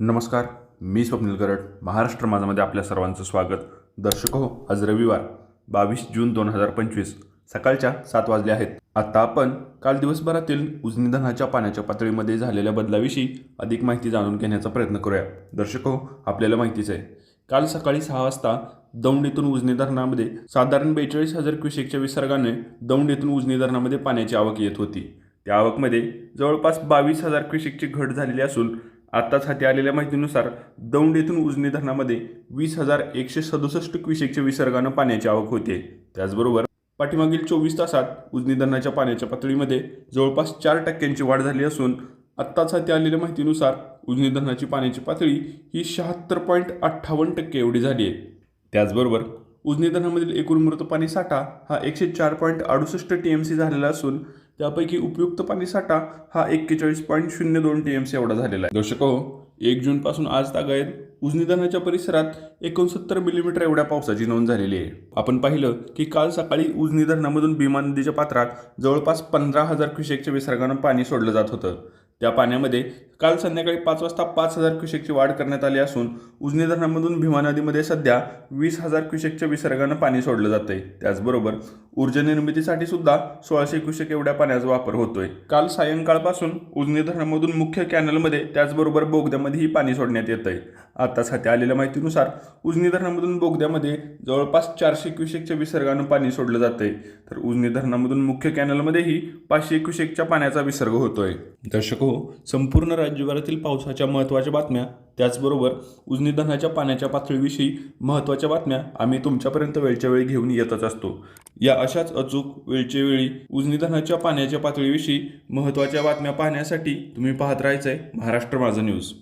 नमस्कार मी स्वप्नील गरड महाराष्ट्र माझामध्ये आपल्या सर्वांचं स्वागत. दर्शक हो आज रविवार बावीस जून दोन हजार पंचवीस सकाळच्या सात वाजले आहेत. आता आपण काल दिवसभरातील उजनी धरणाच्या पाण्याच्या पातळीमध्ये झालेल्या बदलाविषयी अधिक माहिती जाणून घेण्याचा प्रयत्न करूया. दर्शक हो आपल्याला माहितीच आहे. काल सकाळी सहा वाजता दौंड येथून उजनी धरणामध्ये साधारण बेचाळीस हजार क्युसेकच्या विसर्गाने दौंड येथून उजनी धरणामध्ये पाण्याची आवक येत होती. त्या आवकमध्ये जवळपास बावीस हजार क्युसेकची घट झालेली असून आत्ताच हाती आलेल्या माहितीनुसार दौंड येथून उजनी धरणामध्ये वीस हजार एकशे सदुसष्ट क्युसेकच्या विसर्गानं पाण्याची आवक होते. त्याचबरोबर पाठीमागील चोवीस तासात उजनी धरणाच्या पाण्याच्या पातळीमध्ये जवळपास चार टक्क्यांची वाढ झाली असून आत्ताच हाती आलेल्या माहितीनुसार उजनी धरणाची पाण्याची पातळी ही शहात्तर पॉईंट अठ्ठावन्न टक्के एवढी झाली आहे. त्याचबरोबर उजनी धरणामधील एकूण मृत पाणी साठा हा एकशे चार पॉईंट अडुसष्ट टी एम सी झालेला असून त्यापैकी उपयुक्त पाणी साठा हा एक्केचाळीस पॉईंट शून्य दोन टी एम सी एवढा झालेला आहे. दर्शक हो एक जूनपासून आज तागायत उजनी धरणाच्या परिसरात एकोणसत्तर मिलीमीटर एवढ्या पावसाची नोंद झालेली आहे. आपण पाहिलं की काल सकाळी उजनी धरणामधून भीमा नदीच्या पात्रात जवळपास पंधरा हजार क्युसेकच्या विसर्गानं पाणी सोडलं जात होतं. त्या पाण्यामध्ये काल संध्याकाळी पाच वाजता पाच हजार क्युसेकची वाढ करण्यात आली असून उजनी धरणामधून भीमा नदीमध्ये सध्या वीस हजार क्युसेकच्या विसर्गानं पाणी सोडलं जात आहे त्याचबरोबर ऊर्जा निर्मितीसाठी सुद्धा सोळाशे क्युसेक एवढ्या पाण्याचा वापर होतोय. काल सायंकाळपासून उजनी धरणामधून मुख्य कॅनलमध्ये त्याचबरोबर बोगद्यामध्येही पाणी सोडण्यात येत आहे आताच हाती आलेल्या माहितीनुसार उजनी धरणामधून बोगद्यामध्ये जवळपास चारशे क्युसेकच्या विसर्गानं पाणी सोडलं जात आहे तर उजनी धरणामधून मुख्य कॅनलमध्येही पाचशे क्युसेकच्या पाण्याचा विसर्ग होतोय. दर्शक हो. संपूर्ण राज्यभरातील पावसाच्या महत्त्वाच्या बातम्या त्याचबरोबर उजनी पाण्याच्या पातळीविषयी महत्त्वाच्या बातम्या आम्ही तुमच्यापर्यंत वेळच्या वेळी घेऊन येतच असतो. या अशाच अचूक वेळच्या वेळी उजनी पाण्याच्या पातळीविषयी महत्त्वाच्या बातम्या पाहण्यासाठी तुम्ही पाहत राहायचं आहे महाराष्ट्र माझा न्यूज.